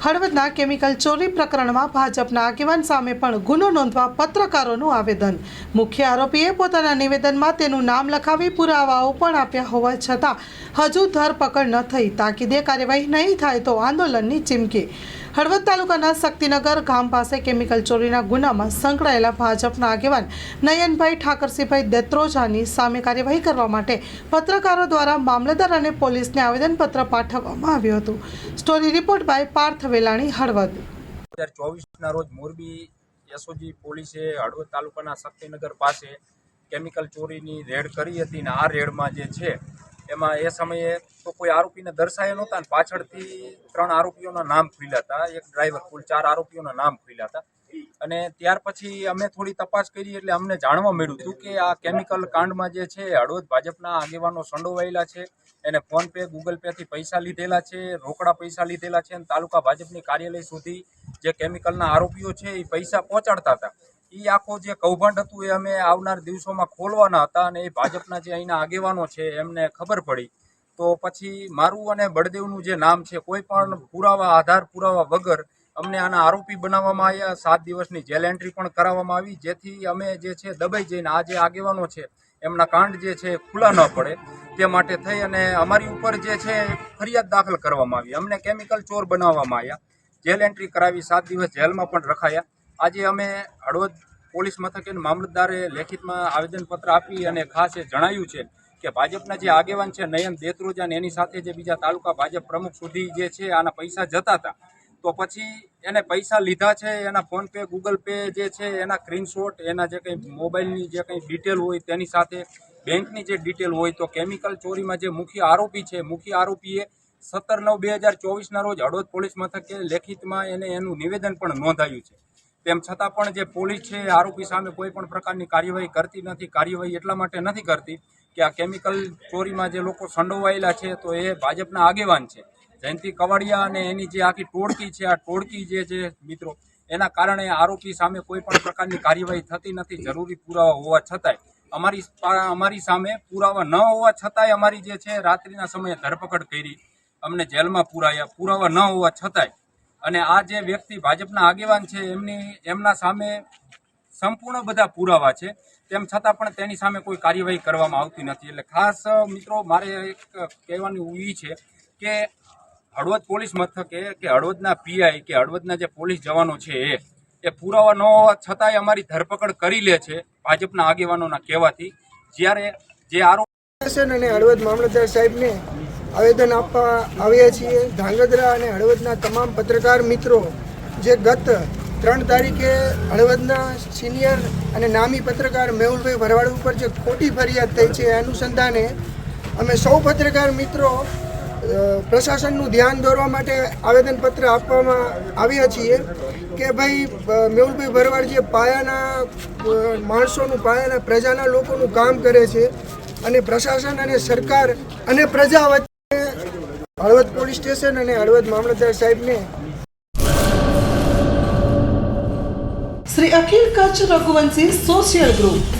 હળવદના chemical ચોરી પ્રકરણમાં ભાજપના આગેવાન સામે પણ ગુનો નોંધવા પત્રકારોનું આવેદન. મુખ્ય આરોપીએ પોતાના નિવેદનમાં તેનું નામ લખાવી પુરાવાઓ પણ આપ્યા હોવા છતાં હજુ ધરપકડ ન થઈ. તાકીદે કાર્યવાહી નહીં થાય તો આંદોલનની ચીમકી. હળવદ તાલુકાના શક્તિનગર ગામ પાસે કેમિકલ ચોરીના ગુનામાં સંકળાયેલા ભાજપના આગેવાન નયનભાઈ ઠાકરસિંહભાઈ દેત્રોજાની સામે કાર્યવાહી કરવા માટે પત્રકારો દ્વારા મામલતદાર અને પોલીસને આવેદનપત્ર પાઠવવામાં આવ્યું હતું. Story report by Parth Velani Halvad. ચોવીસના રોજ મોરબી એસઓજી પોલીસે હળવદ તાલુકાના શક્તિનગર પાસે કેમિકલ ચોરીની રેડ કરી હતી ને આ રેડમાં જે છે, એમાં એ સમયે તો કોઈ આરોપીને દર્શાયા નહોતા પાછળથી ત્રણ આરોપીઓના નામ ખુલ્યા હતા. એક ડ્રાઈવર કુલ ચાર આરોપીઓના નામ ખુલ્યા હતા. અને ત્યાર પછી અમે થોડી તપાસ કરી એટલે અમને જાણવા મળ્યું હતું કે આ કેમિકલ કાંડમાં જે છે, હળવદ ભાજપના આગેવાનો સંડોવાયેલા છે, એને ફોન પે, ગૂગલ પેથી પૈસા લીધેલા છે, રોકડા પૈસા લીધેલા છે અને તાલુકા ભાજપની કાર્યાલય સુધી જે કેમિકલના આરોપીઓ છે એ પૈસા પહોંચાડતા હતા. એ આખો જે કૌભાંડ હતું એ અમે આવનાર દિવસોમાં ખોલવાના હતા અને એ ભાજપના જે અહીંના આગેવાનો છે એમને ખબર પડી. તો પછી મારું અને બળદેવનું જે નામ છે, કોઈ પણ પુરાવા, આધાર પુરાવા વગર અમને આના આરોપી બનાવવામાં આવ્યા. સાત દિવસની જેલ એન્ટ્રી પણ કરાવવામાં આવી, જેથી અમે જે છે દબાઈ જઈને આ જે આગેવાનો છે, એમના કાંડ જે છે ખુલ્લા ન પડે. તે માટે થઈ અને અમારી ઉપર જે છે ફરિયાદ દાખલ કરવામાં આવી. અમને કેમિકલ ચોર બનાવવામાં આવ્યા. જેલ એન્ટ્રી કરાવી સાત દિવસ જેલમાં પણ રખાયા. આજે અમે હળવદ પોલીસ મથકે મામલતદારે લેખિતમાં આવેદનપત્ર આપી અને ખાસ એ જણાવ્યું છે કે ભાજપના જે આગેવાન છે નયન દેતરોજા અને એની સાથે જે બીજા તાલુકા ભાજપ પ્રમુખ સુધી જે છે આના પૈસા જતા હતા તો પછી એને પૈસા લીધા છે, એના ફોનપે ગૂગલ પે જે છે, એના સ્ક્રીનશોટ, એના જે કંઈ મોબાઈલની જે કંઈ ડિટેલ હોય તેની સાથે બેંકની જે ડિટેલ હોય તો કેમિકલ ચોરીમાં જે મુખ્ય આરોપી છે, મુખ્ય આરોપીએ સત્તર નવ બે હજાર ચોવીસના રોજ હળવદ પોલીસ મથકે લેખિતમાં એને એનું નિવેદન પણ નોંધાયું છે. તેમ છતાં પણ જે પોલીસ છે આરોપી સામે કોઈ પણ પ્રકારની કાર્યવાહી કરતી નથી, કાર્યવાહી એટલા માટે નથી કરતી કે આ કેમિકલ ચોરીમાં જે લોકો સંડોવાયેલા છે, તો એ ભાજપના આગેવાન છે. જયંતિ કવાડિયા અને એની જે આખી ટોળકી છે, આ ટોળકી જે છે મિત્રો, એના કારણે આરોપી સામે કોઈ પણ પ્રકારની કાર્યવાહી થતી નથી, જરૂરી પુરાવા હોવા છતાંય. અમારી અમારી સામે પુરાવા ન હોવા છતાંય અમારી જે છે રાત્રિના સમયે ધરપકડ કરી, અમને જેલમાં પુરાયા. પુરાવા ન હોવા છતાંય. અને આ જે વ્યક્તિ ભાજપના આગેવાન છે, એમની, એમના સામે સંપૂર્ણ બધા પુરાવા છે. તેમ છતાં પણ તેની સામે કોઈ કાર્યવાહી કરવામાં આવતી નથી. એટલે ખાસ, મિત્રો, મારે એક કહેવાનું એ છે કે હળવદ પોલીસ મથકે કે હળવદના પીઆઈ કે હળવદના જે પોલીસ જવાનો છે એ એ પુરાવા ન હોવા છતાંય અમારી ધરપકડ કરી લે છે ભાજપના આગેવાનોના કહેવાથી. જ્યારે જે આરોપ અને હળવદ મામલતદાર સાહેબને આવેદન આપવા આવ્યા છીએ, ધાંગધ્રા અને હળવદના તમામ પત્રકાર મિત્રો, જે ગત ત્રણ તારીખે હળવદના સિનિયર અને નામી પત્રકાર મેહુલભાઈ ભરવાડ ઉપર જે ખોટી ફરિયાદ થઈ છે, એ અનુસંધાને અમે સૌ પત્રકાર મિત્રો પ્રશાસનનું ધ્યાન દોરવા માટે આવેદનપત્ર આપવામાં આવ્યા છીએ કે ભાઈ મેહુલભાઈ ભરવાડ જે પાયાના માણસોનું પાયાના પ્રજાના લોકોનું કામ કરે છે અને પ્રશાસન અને સરકાર અને પ્રજા વચ્ચે હળવદ પોલીસ સ્ટેશન અને હળવદ મામલતદાર સાહેબને શ્રી અખિલ કચ્છ રઘુવંશી સોશિયલ ગ્રુપ